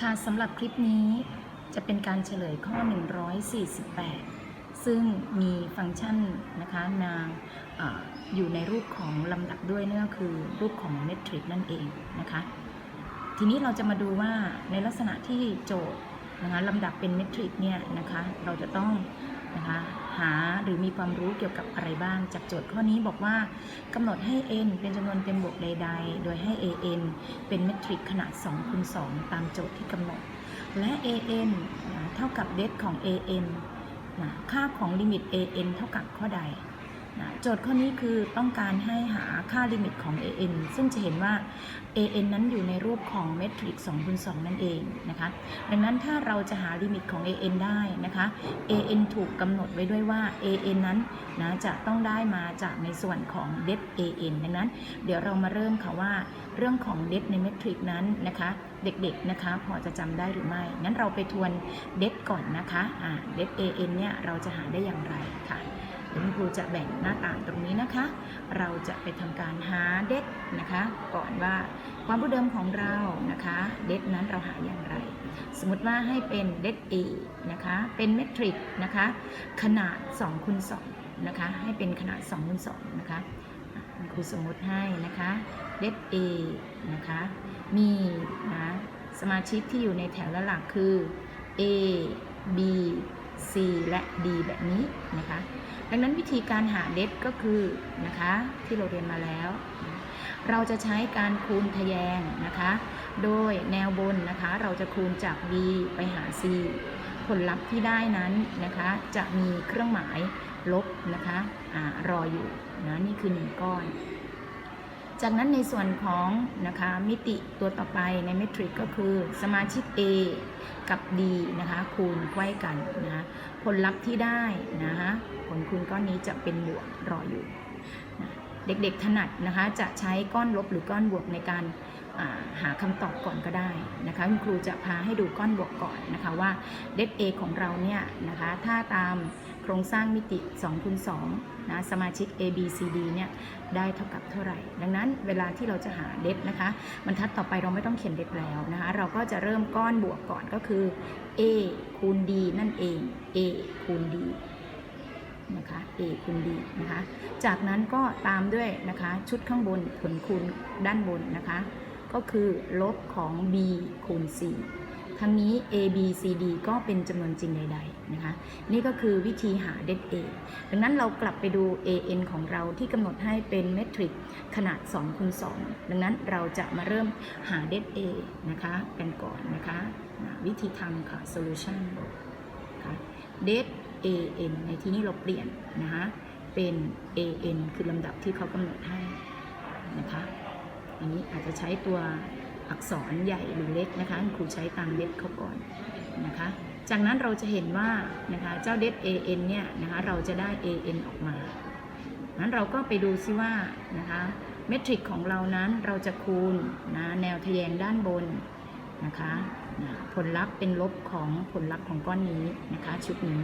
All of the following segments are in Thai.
ค่ะสำหรับคลิปนี้จะเป็นการเฉลยข้อ 148 ซึ่งมีฟังก์ชันนะคะมาเอออยู่ในรูปของลำดับด้วยนั่นก็คือรูปของเมทริกนั่นเองนะคะทีนี้เราจะมาดูว่าในลักษณะที่โจทย์นะคะลำดับเป็นเมทริกเนี่ยนะคะเราจะต้องนะคะ หาหรือมีความรู้เกี่ยวกับอะไรบ้าง จากโจทย์ข้อนี้บอกว่ากำหนดให้ n เป็นจำนวนเต็มบวกใด ๆ โดยให้ an เป็นเมตริกขนาด2คูณ2ตามโจทย์ที่กำหนด และ an นเท่ากับเดฟของ an นค่าของลิมิต an เท่ากับข้อใด โจทย์ข้อนี้คือต้องการให้หาค่าลิมิตของ an ซึ่งจะเห็นว่า an นั้นอยู่ในรูปของเมทริก2คูณ2นั่นเองนะคะ ดังนั้นถ้าเราจะหาลิมิตของ an ได้นะคะ an ถูกกำหนดไว้ด้วยว่า an นั้นนะจะต้องได้มาจากในส่วนของเดฟ an ดังนั้น เดี๋ยวเรามาเริ่มค่ะว่าเรื่องของเดฟในเมทริกนั้นนะคะ เด็กๆนะคะ พอจะจำได้หรือไม่งั้นเราไปทวนเดฟก่อนนะคะอ่าเดฟ an เนี่ยเราจะหาได้อย่างไรค่ะ คุณครูจะแบ่งหน้าต่างตรงนี้นะคะ เราจะไปทำการหาเดฟนะคะ ก่อนว่าความรู้เดิมของเรานะคะ เดฟนั้นเราหาอย่างไร สมมติว่าให้เป็นเดฟ a นะคะ เป็นเมทริกนะคะ ขนาด2คูณ2นะคะ ให้เป็นขนาด2คูณ2นะคะคุณครูสมมติให้นะคะเดฟ a นะคะ มีนะสมาชิกที่อยู่ในแถวและหลักคือ a b c และ d แบบนี้นะคะ ดังนั้นวิธีการหาเดฟก็คือนะคะที่เราเรียนมาแล้ว เราจะใช้การคูณทะแยงนะคะ โดยแนวบนนะคะเราจะคูณจาก b ไปหา c ผลลัพธ์ที่ได้นั้นนะคะจะมีเครื่องหมายลบนะคะอรออยู่นะนี่คือ1ก้อน จากนั้นในส่วนของนะคะมิติตัวต่อไปในเมทริกก็คือสมาชิก A กับ D นะคะคูณไขว้กันนะผลลัพธ์ที่ได้นะคะผลคูณก้อนนี้จะเป็นบวกรออยู่นะเด็กๆถนัดนะคะจะใช้ก้อนลบหรือก้อนบวกในการาหาคำตอบก่อนก็ได้นะคะคุณครูจะพาให้ดูก้อนบวกก่อนนะคะว่าเดฟ A ของเราเนี่ยนะคะถ้าตาม โครงสร้างมิติ2คูณ2นะสมาชิก A B C D เนี่ยได้เท่ากับเท่าไหร่ ดังนั้นเวลาที่เราจะหาเดฟนะคะบรรทัดต่อไปเราไม่ต้องเขียนเดฟแล้วนะคะเราก็จะเริ่มก้อนบวกก่อนก็คือ A คูณ D นั่นเอง A คูณ D นะคะ A คูณ D นะคะ จากนั้นก็ตามด้วยนะคะชุดข้างบนผลคูณด้านบนนะคะ ก็คือลบของ b คูณ c ทั้งนี้ a b c d ก็เป็นจำนวนจริงใดๆนะคะ นี่ก็คือวิธีหาเด a ดังนั้นเรากลับไปดู an ของเราที่กำหนดให้เป็นเมทริกขนาด2คูณ2ดังนั้นเราจะมาเริ่มหาเด็ด a นะคะกันก่อนนะคะ วิธีทำค่ะ solution ค่ะ det an ในที่นี้เราเปลี่ยนนะคะเป็น an คือลำดับที่เขากำหนดให้นะคะอันนี้อาจจะใช้ตัว อักษรใหญ่หรือเล็กนะคะครูใช้ตามเด็ดเขาก่อนนะคะ จากนั้นเราจะเห็นว่านะคะเจ้าเด็ด an เนี่ยนะคะเราจะได้ an ออกมานั้นเราก็ไปดูซิว่านะคะเมทริกของเรานั้นเราจะคูณนะแนวทะแยงด้านบนนะคะนะผลลัพธ์เป็นลบของผลลัพธ์ของก้อนนี้นะคะชุดนี้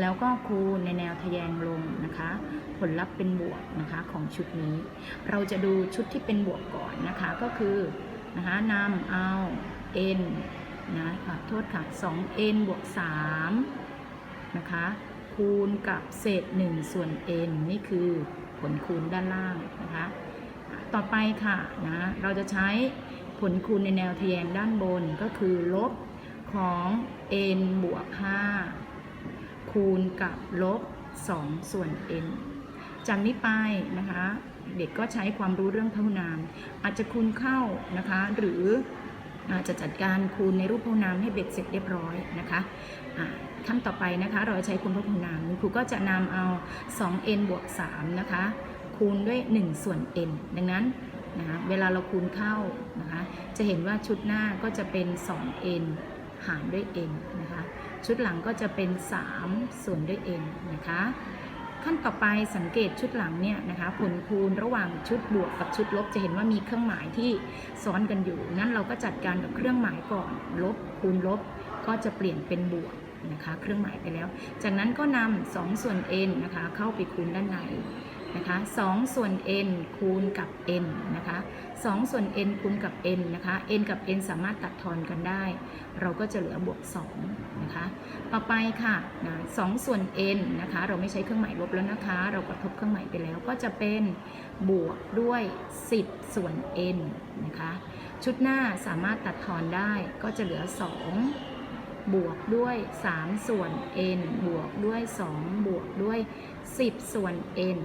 แล้วก็คูณในแนวทะแยงลงนะคะ ผลลัพธ์เป็นบวกนะคะของชุดนี้ เราจะดูชุดที่เป็นบวกก่อนนะคะก็คือ นะคะนำเอา n นะขอโทษค่ะ 2n บวก 3 นะคะ คูณกับเศษ 1 ส่วน n นี่คือผลคูณด้านล่างนะคะ ต่อไปค่ะนะเราจะใช้ผลคูณในแนวทแยงด้านบนก็คือลบของ n บวก 5 คูณกับลบ 2 ส่วน n จากนี้ไปนะคะ เด็กก็ใช้ความรู้เรื่องพหุนาม อาจจะคูณเข้านะคะ หรืออาจจะจัดการคูณในรูปพหุนามให้เบ็ดเสร็จเรียบร้อยนะคะขั้นต่อไปนะคะเราใช้คูณพหุนามคุณครูก็จะนำเอา 2n บวก3นะคะคูณด้วย 1 ส่วน n ดังนั้นนะะเวลาเราคูณเข้านะคะจะเห็นว่าชุดหน้าก็จะเป็น 2n หารด้วย n นะคะชุดหลังก็จะเป็น 3 ส่วนด้วย n นะคะ ขั้นต่อไปสังเกตชุดหลังเนี่ยนะคะผลคูณระหว่างชุดบวกกับชุดลบจะเห็นว่ามีเครื่องหมายที่ซ้อนกันอยู่งั้นเราก็จัดการกับเครื่องหมายก่อนลบคูณลบ ก็จะเปลี่ยนเป็นบวกนะคะเครื่องหมายไปแล้ว จากนั้นก็นำ2ส่วน n นะคะเข้าไปคูณด้านใน นะคะ2ส่วน n คูณกับ n นะคะ2ส่วน n คูณกับ n นะคะ n กับ n สามารถตัดทอนกันได้ เราก็จะเหลือบวก2นะคะ ต่อไปค่ะนะ2ส่วน n นะคะ เราไม่ใช้เครื่องหมายลบแล้วนะคะ เรากระทบเครื่องหมายไปแล้วก็จะเป็นบวกด้วย 10 ส่วน n นะคะ ชุดหน้าสามารถตัดทอนได้ก็จะเหลือ 2บวกด้วย 3 ส่วน n บวกด้วย 2 บวกด้วย 10 ส่วน n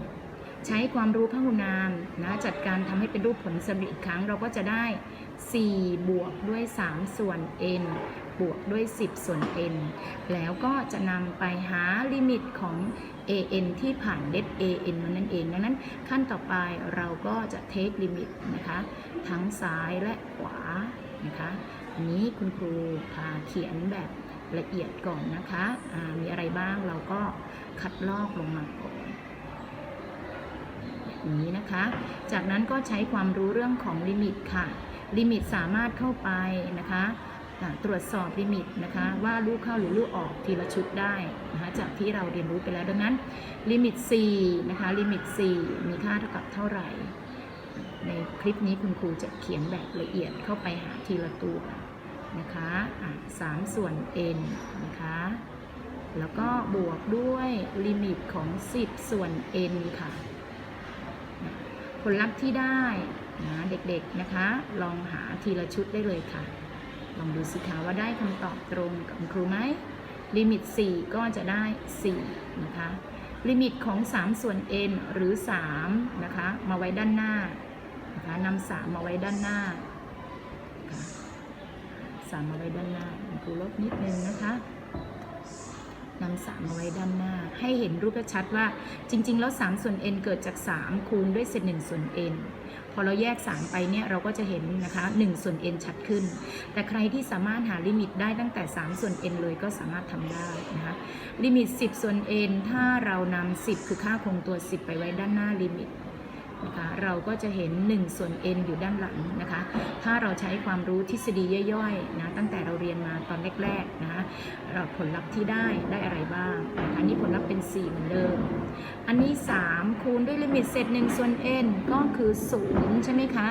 ใช้ความรู้พหุนามนะจัดการทำให้เป็นรูปผลสมดุลอีกครั้ง เราก็จะได้ 4 บวกด้วย 3 ส่วน n บวกด้วย 10 ส่วน n แล้วก็จะนำไปหาลิมิตของ an ที่ผ่านเล an มานั่นเอง ดังนั้นขั้นต่อไปเราก็จะเทคลิมิตนะคะ ทั้งซ้ายและขวานะคะอันนี้คุณครูพาเขียนแบบละเอียดก่อนนะคะะมีอะไรบ้างเราก็คัดลอกลงมาก่อน นี้นะคะ จากนั้นก็ใช้ความรู้เรื่องของลิมิตค่ะ ลิมิตสามารถเข้าไปนะคะตรวจสอบลิมิตนะคะว่าลูกเข้าหรือลูกออกทีละชุดได้นะคะจากที่เราเรียนรู้ไปแล้วดังนั้นลิมิต4นะคะลิมิต 4 มีค่าเท่ากับเท่าไหร่ ในคลิปนี้คุณครูจะเขียนแบบละเอียดเข้าไปหาทีละตัวนะคะะสามส่วน n นะคะแล้วก็บวกด้วยลิมิตของ 10 ส่วน n ค่ะ ผลลัพธ์ที่ได้นะเด็กๆนะคะ ลองหาทีละชุดได้เลยค่ะ ลองดูสิคะว่าได้คำตอบตรงกับครูไหมลิมิต 4 ก็จะได้ 4 นะคะ ลิมิตของ 3 ส่วน n หรือ 3 นะคะ มาไว้ด้านหน้านะคะนำ3มาไว้ด้านหน้าสามมาไว้ด้านหน้าครูลบนิดนึงนะคะ นำสามมาไว้ด้านหน้า ให้เห็นรูปชัดว่าจริง ๆ แล้ว 3 ส่วน n เกิดจาก 3 คูณด้วยเศษ1ส่วน n พอเราแยก 3 ไปเนี่ยเราก็จะเห็นนะคะ1ส่วน n ชัดขึ้น แต่ใครที่สามารถหาลิมิตได้ตั้งแต่ 3 ส่วน n เลยก็สามารถทำได้นะคะลิมิต 10 ส่วน n ถ้าเรานำ10 คือค่าคงตัว 10 ไปไว้ด้านหน้าลิมิต นะคะเราก็จะเห็น 1 ส่วน n อยู่ด้านหลังนะคะ ถ้าเราใช้ความรู้ทฤษฎีย่อยๆนะตั้งแต่เราเรียนมาตอนแรกๆนะคะเราผลลัพธ์ที่ได้ได้อะไรบ้างนะคะอันนี้ผลลัพธ์เป็น 4 เหมือนเดิม อันนี้ 3 คูณด้วยลิมิตเศษ1ส่วน n ก็คือ 0 ใช่ไหมคะ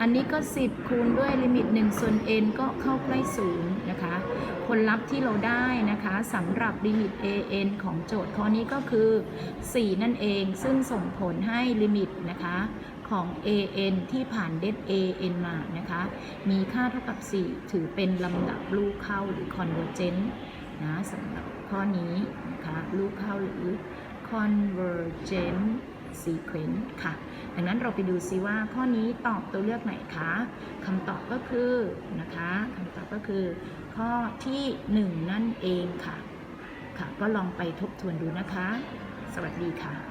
อันนี้ก็ 10 คูณด้วยลิมิต 1 ส่วน n ก็เข้าใกล้ 0 นะคะ ผลลัพธ์ที่เราได้นะคะสำหรับลิมิต an ของโจทย์ข้อนี้ก็คือ 4 นั่นเอง ซึ่งส่งผลให้ลิมิตนะคะของ an ที่ผ่านเด an มานะคะ มีค่าเท่ากับ 4 ถือเป็นลำดับลูกเข้าหรือ convergent นะสำหรับข้อนี้นะคะ ลูกเข้าหรือ convergent sequence ค่ะ ดังนั้นเราไปดูซิว่าข้อนี้ตอบตัวเลือกไหนคะคำตอบก็คือนะคะคำตอบก็คือ ข้อที่ 1 นั่นเองค่ะ ค่ะ ก็ลองไปทบทวนดูนะคะ สวัสดีค่ะ